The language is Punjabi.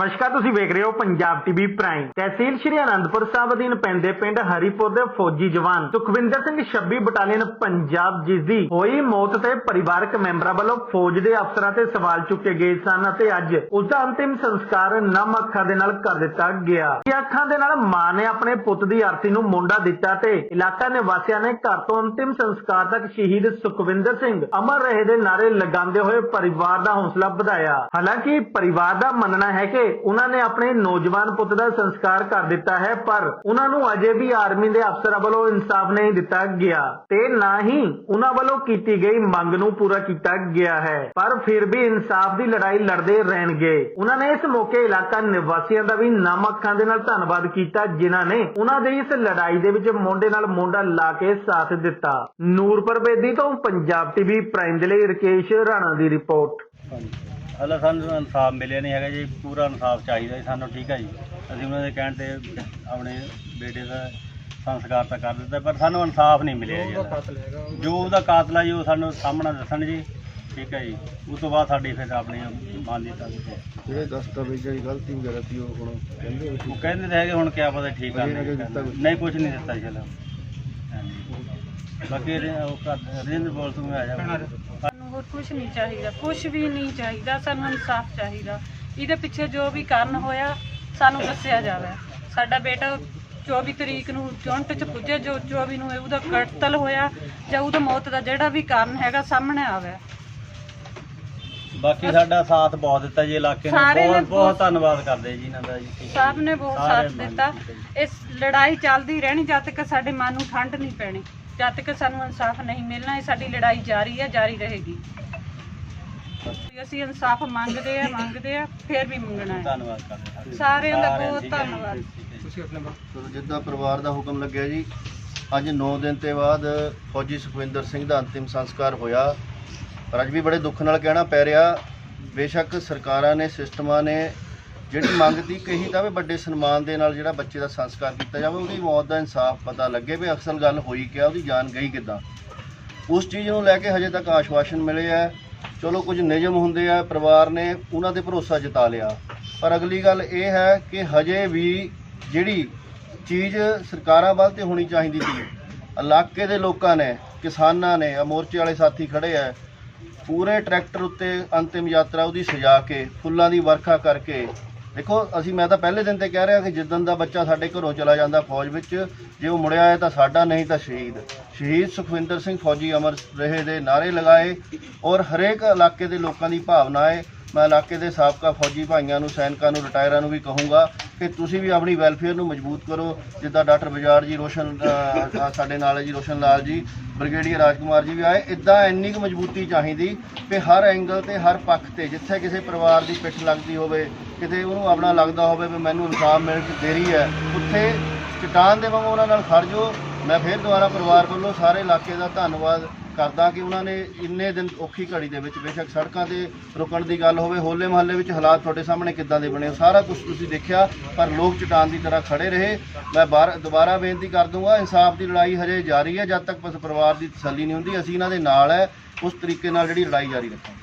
ਨਮਸਕਾਰ, ਤੁਸੀਂ ਵੇਖ ਰਹੇ ਹੋ ਪੰਜਾਬ ਟੀਵੀ ਪ੍ਰਾਈਮ। ਤਹਿਸੀਲ ਸ਼੍ਰੀ ਅਨੰਦਪੁਰ ਸਾਹਿਬ ਅਧੀਨ ਪੈਂਦੇ ਪਿੰਡ ਹਰੀਪੁਰ ਦੇ ਫੌਜੀ ਜਵਾਨ ਸੁਖਵਿੰਦਰ ਸਿੰਘ 26 ਬਟਾਲੀਅਨ ਪੰਜਾਬ ਜਿਸ ਦੀ ਹੋਈ ਮੌਤ ਤੇ ਪਰਿਵਾਰਕ ਮੈਂਬਰਾਂ ਵੱਲੋਂ ਫੌਜ ਦੇ ਅਫਸਰਾਂ ਤੇ ਸਵਾਲ ਚੁੱਕੇ ਗਏ ਸਨ ਅਤੇ ਅੱਜ ਉਸ ਦਾ ਅੰਤਿਮ ਸੰਸਕਾਰ ਨਮ ਅੱਖਾਂ ਦੇ ਨਾਲ ਕਰ ਦਿੱਤਾ ਗਿਆ। ਇਹ ਅੱਖਾਂ ਦੇ ਨਾਲ ਮਾਂ ਨੇ ਆਪਣੇ ਪੁੱਤ ਦੀ ਆਰਤੀ ਨੂੰ ਮੁੰਡਾ ਦਿੱਤਾ ਤੇ ਇਲਾਕਾ ਨਿਵਾਸੀਆਂ ਨੇ ਘਰ ਤੋਂ ਅੰਤਿਮ ਸੰਸਕਾਰ ਤੱਕ ਸ਼ਹੀਦ ਸੁਖਵਿੰਦਰ ਸਿੰਘ ਅਮਰ ਰਹੇ ਦੇ ਨਾਰੇ ਲਗਾਉਂਦੇ ਹੋਏ ਪਰਿਵਾਰ ਦਾ ਹੌਸਲਾ ਵਧਾਇਆ। ਹਾਲਾਂਕਿ ਪਰਿਵਾਰ ਦਾ ਮੰਨਣਾ ਹੈ ਕਿ ਉਹਨਾਂ ਨੇ ਆਪਣੇ ਨੌਜਵਾਨ ਪੁੱਤ ਦਾ ਸੰਸਕਾਰ ਕਰ ਦਿੱਤਾ ਹੈ, ਪਰ ਉਹਨਾਂ ਨੂੰ ਅਜੇ ਵੀ ਆਰਮੀ ਦੇ ਅਫਸਰਾਂ ਵੱਲੋਂ ਇਨਸਾਫ ਨਹੀਂ ਦਿੱਤਾ ਗਿਆ ਤੇ ਨਾ ਹੀ ਉਹਨਾਂ ਵੱਲੋਂ ਕੀਤੀ ਗਈ ਮੰਗ ਨੂੰ ਪੂਰਾ ਕੀਤਾ ਗਿਆ ਹੈ। ਪਰ ਫਿਰ ਵੀ ਇਨਸਾਫ ਦੀ ਲੜਾਈ ਲੜਦੇ ਰਹਿਣਗੇ। ਉਹਨਾਂ ਨੇ ਇਸ ਮੌਕੇ ਇਲਾਕਾ ਨਿਵਾਸੀਆਂ ਦਾ ਵੀ ਨਾਮ ਅੱਖਾਂ ਦੇ ਨਾਲ ਧੰਨਵਾਦ ਕੀਤਾ, ਜਿਨ੍ਹਾਂ ਨੇ ਉਹਨਾਂ ਦੇ ਇਸ ਲੜਾਈ ਦੇ ਵਿੱਚ ਮੋਢੇ ਨਾਲ ਮੋਢਾ ਲਾ ਕੇ ਸਾਥ ਦਿੱਤਾ। ਨੂਰਪੁਰ ਬੇਦੀ ਤੋਂ ਪੰਜਾਬ ਟੀਵੀ, ਪ੍ਰਾਈਮ ਦੇ ਲਈ ਰਕੇਸ਼ ਰਾਣਾ ਦੀ ਰਿਪੋਰਟ। ਹਲਾ ਸਾਨੂੰ ਇਨਸਾਫ ਮਿਲਿਆ ਨਹੀਂ ਹੈਗਾ ਜੀ ਪੂਰਾ ਇਨਸਾਫ ਚਾਹੀਦਾ ਜੀ ਸਾਨੂੰ ਠੀਕ ਹੈ ਜੀ। ਅਸੀਂ ਉਹਨਾਂ ਦੇ ਕਹਿਣ ਤੇ ਆਪਣੇ ਬੇਟੇ ਦਾ ਸੰਸਕਾਰ ਤਾਂ ਕਰ ਦਿੱਤਾ ਪਰ ਸਾਨੂੰ ਇਨਸਾਫ ਨਹੀਂ ਮਿਲਿਆ ਜੀ ਇਹਦਾ। ਜੋ ਉਹਦਾ ਕਾਤਲ ਹੈ ਜੀ ਉਹ ਸਾਨੂੰ ਸਾਹਮਣੇ ਦੱਸਣ ਜੀ ਠੀਕ ਹੈ ਜੀ। ਉਸ ਤੋਂ ਬਾਅਦ ਸਾਡੀ ਫਿਰ ਆਪਣੀ ਮੰਨ ਦੀ ਤਾਂ ਜਿਹੜੇ ਦਸਤਾਵੇਜ਼ਾਂ ਦੀ ਗਲਤੀ ਵਗੈਰਾ ਸੀ ਉਹ ਹੁਣ ਕਹਿੰਦੇ ਉਹ ਕਹਿੰਦੇ ਤਾਂ ਹੈਗੇ ਹੁਣ ਕਿਆ ਪਤਾ ਠੀਕ ਆ ਨਹੀਂ ਦਿੱਤਾ ਕੁਛ? ਨਹੀਂ ਕੁਝ ਨਹੀਂ ਦਿੱਤਾ ਜੀ ਹਾਂਜੀ। ਬਾਕੀ ਰੇ- ਉਹ ਕਰ ਰਿੰਦ ਬੋਲ ਤੂੰ ਆ ਜਾ। ਹੋਰ ਕੁਝ ਨਹੀਂ ਚਾਹੀਦਾ ਕੁਝ ਵੀ ਨਹੀਂ ਚਾਹੀਦਾ ਸਾਨੂੰ ਇਨਸਾਫ ਚਾਹੀਦਾ। ਇਹਦੇ ਪਿੱਛੇ ਜੋ ਵੀ ਕਾਰਨ ਹੋਇਆ ਸਾਨੂੰ ਦੱਸਿਆ ਜਾਵੇ। ਸਾਡਾ ਬੇਟਾ 24 ਤਰੀਕ ਨੂੰ ਚੁੰਟ ਚ ਪੁੱਜੇ ਜੋ 24 ਨੂੰ ਉਹਦਾ ਕਤਲ ਹੋਇਆ ਜਾਂ ਉਹਦਾ ਮੌਤ ਦਾ ਜਿਹੜਾ ਵੀ ਕਾਰਨ ਹੈਗਾ ਸਾਹਮਣੇ ਆਵੇ। ਬਾਕੀ ਸਾਡਾ ਸਾਥ ਬਹੁਤ ਦਿੱਤਾ ਜੀ ਇਲਾਕੇ ਨੇ। ਬਹੁਤ ਬਹੁਤ ਧੰਨਵਾਦ ਕਰਦੇ ਜੀ ਇਹਨਾਂ ਦਾ ਜੀ। ਸਭ ਨੇ ਬਹੁਤ ਸਾਥ ਦਿੱਤਾ। ਇਸ ਲੜਾਈ ਚੱਲਦੀ ਰਹਿਣੀ ਜਦ ਤੱਕ ਸਾਡੇ ਮਨ ਨੂੰ ਠੰਡ ਨਹੀਂ ਪੈਣੀ। ਜਦ ਤੱਕ ਸਾਨੂੰ ਇਨਸਾਫ ਨਹੀਂ ਮਿਲਣਾ ਇਹ ਸਾਡੀ ਲੜਾਈ ਜਾਰੀ ਹੈ ਜਾਰੀ ਰਹੇਗੀ। ਅਸੀਂ ਇਨਸਾਫ ਮੰਗਦੇ ਆ ਮੰਗਦੇ ਆ ਫਿਰ ਵੀ ਮੰਗਣਾ ਹੈ। ਧੰਨਵਾਦ ਕਰਦੇ ਹਾਂ। ਸਾਰਿਆਂ ਦਾ ਬਹੁਤ ਧੰਨਵਾਦ। ਚਲੋ ਜਿੱਦਾਂ ਪਰਿਵਾਰ ਦਾ ਹੁਕਮ ਲੱਗਿਆ ਜੀ ਅੱਜ 9 ਦਿਨ ਤੇ ਬਾਅਦ ਫੌਜੀ ਸੁਖਵਿੰਦਰ ਸਿੰਘ ਦਾ ਅੰਤਿਮ ਸੰਸਕਾਰ ਹੋਇਆ। ਪਰ ਅੱਜ ਵੀ ਬੜੇ ਦੁੱਖ ਨਾਲ ਕਹਿਣਾ ਪੈ ਰਿਹਾ ਬੇਸ਼ੱਕ ਸਰਕਾਰਾਂ ਨੇ ਸਿਸਟਮਾਂ ਨੇ ਜਿਹੜੀ ਮੰਗ ਤੀ ਕਹੀ ਤਾਂ ਵੀ ਵੱਡੇ ਸਨਮਾਨ ਦੇ ਨਾਲ ਜਿਹੜਾ ਬੱਚੇ ਦਾ ਸੰਸਕਾਰ ਕੀਤਾ ਜਾਵੇ, ਉਹਦੀ ਮੌਤ ਦਾ ਇਨਸਾਫ ਪਤਾ ਲੱਗੇ ਵੀ ਅਸਲ ਗੱਲ ਹੋਈ ਕਿਆ, ਉਹਦੀ ਜਾਨ ਗਈ ਕਿੱਦਾਂ। ਉਸ ਚੀਜ਼ ਨੂੰ ਲੈ ਕੇ ਹਜੇ ਤੱਕ ਆਸ਼ਵਾਸਨ ਮਿਲੇ ਹੈ। ਚਲੋ ਕੁਝ ਨਿਯਮ ਹੁੰਦੇ ਆ, ਪਰਿਵਾਰ ਨੇ ਉਹਨਾਂ ਤੇ ਭਰੋਸਾ ਜਤਾ ਲਿਆ। ਪਰ ਅਗਲੀ ਗੱਲ ਇਹ ਹੈ ਕਿ ਹਜੇ ਵੀ ਜਿਹੜੀ ਚੀਜ਼ ਸਰਕਾਰਾਂ ਵੱਲ ਤੇ ਹੋਣੀ ਚਾਹੀਦੀ ਸੀ, ਇਲਾਕੇ ਦੇ ਲੋਕਾਂ ਨੇ, ਕਿਸਾਨਾਂ ਨੇ ਆ ਮੋਰਚੇ ਵਾਲੇ ਸਾਥੀ ਖੜੇ ਆ, ਪੂਰੇ ਟਰੈਕਟਰ ਉੱਤੇ ਅੰਤਿਮ ਯਾਤਰਾ ਉਹਦੀ ਸਜਾ ਕੇ, ਫੁੱਲਾਂ ਦੀ ਵਰਖਾ ਕਰਕੇ ਦੇਖੋ, ਅਸੀਂ, ਮੈਂ ਤਾਂ ਪਹਿਲੇ ਦਿਨ ਤੇ ਕਹਿ ਰਿਹਾ ਕਿ ਜਿੱਦਣ ਦਾ ਬੱਚਾ ਸਾਡੇ ਘਰੋਂ ਚਲਾ ਜਾਂਦਾ ਫੌਜ ਵਿੱਚ, ਜੇ ਉਹ ਮੁੜਿਆ ਹੈ ਤਾਂ ਸਾਡਾ ਨਹੀਂ ਤਾਂ ਸ਼ਹੀਦ। ਸ਼ਹੀਦ ਸੁਖਵਿੰਦਰ ਸਿੰਘ ਫੌਜੀ ਅਮਰ ਰਹੇ ਦੇ ਨਾਰੇ ਲਗਾਏ ਔਰ ਹਰੇਕ ਇਲਾਕੇ ਦੇ ਲੋਕਾਂ ਦੀ ਭਾਵਨਾ ਹੈ ਮੈਂ ਇਲਾਕੇ ਦੇ ਸਾਬਕਾ ਫੌਜੀ ਭਾਈਆਂ ਨੂੰ, ਸੈਨਿਕਾਂ ਨੂੰ, ਰਿਟਾਇਰਾਂ ਨੂੰ ਵੀ ਕਹੂੰਗਾ ਕਿ ਤੁਸੀਂ ਵੀ ਆਪਣੀ ਵੈਲਫੇਅਰ ਨੂੰ ਮਜ਼ਬੂਤ ਕਰੋ। ਜਿੱਦਾਂ ਡਾਕਟਰ ਬਜਾਰ ਜੀ, ਰੋਸ਼ਨ ਸਾਡੇ ਨਾਲ ਹੈ ਜੀ, ਰੋਸ਼ਨ ਲਾਲ ਜੀ, ਬ੍ਰਿਗੇਡੀਅਰ ਰਾਜਕੁਮਾਰ ਜੀ ਵੀ ਆਏ। ਇਦਾਂ ਇੰਨੀ ਕੁ ਮਜ਼ਬੂਤੀ ਚਾਹੀਦੀ ਕਿ ਹਰ ਐਂਗਲ ਤੇ, ਹਰ ਪੱਖ ਤੇ, ਜਿੱਥੇ ਕਿਸੇ ਪਰਿਵਾਰ ਦੀ ਪਿੱਠ ਲੱਗਦੀ ਹੋਵੇ, ਕਿਤੇ ਉਹਨੂੰ ਆਪਣਾ ਲੱਗਦਾ ਹੋਵੇ ਵੀ ਮੈਨੂੰ ਇਨਸਾਫ ਮਿਲ ਕੇ ਦੇਰੀ ਹੈ, ਉੱਥੇ ਚਟਾਨ ਦੇ ਵਾਂਗ ਉਹਨਾਂ ਨਾਲ ਖੜ ਜਾਓ। ਮੈਂ ਫਿਰ ਦੁਬਾਰਾ ਪਰਿਵਾਰ ਵੱਲੋਂ ਸਾਰੇ ਇਲਾਕੇ ਦਾ ਧੰਨਵਾਦ ਕਰਦਾ ਕਿ ਉਹਨਾਂ ਨੇ ਇੰਨੇ ਦਿਨ ਔਖੀ ਘੜੀ ਦੇ ਵਿੱਚ ਬੇਸ਼ੱਕ ਸੜਕਾਂ ਤੇ ਰੁਕਣ ਦੀ ਗੱਲ ਹੋਵੇ, ਹੋਲੇ ਮਹੱਲੇ ਵਿੱਚ ਹਾਲਾਤ ਤੁਹਾਡੇ ਸਾਹਮਣੇ ਕਿੱਦਾਂ ਦੇ ਬਣੇ ਉਹ ਸਾਰਾ ਕੁਝ ਤੁਸੀਂ ਦੇਖਿਆ, ਪਰ ਲੋਕ ਚਟਾਨ ਦੀ ਤਰ੍ਹਾਂ ਖੜੇ ਰਹੇ। ਮੈਂ ਬਾਰ, ਦੁਬਾਰਾ ਬੇਨਤੀ ਕਰ ਦੂੰਗਾ ਇਨਸਾਫ ਦੀ ਲੜਾਈ ਹਜੇ ਜਾਰੀ ਹੈ, ਜਦ ਤੱਕ ਪਰਿਵਾਰ ਦੀ ਤਸੱਲੀ ਨਹੀਂ ਹੁੰਦੀ, ਅਸੀਂ ਇਹਨਾਂ ਦੇ ਨਾਲ ਹੈ, ਉਸ ਤਰੀਕੇ ਨਾਲ ਜਿਹੜੀ ਲੜਾਈ ਜਾਰੀ ਰੱਖਾਂਗੇ।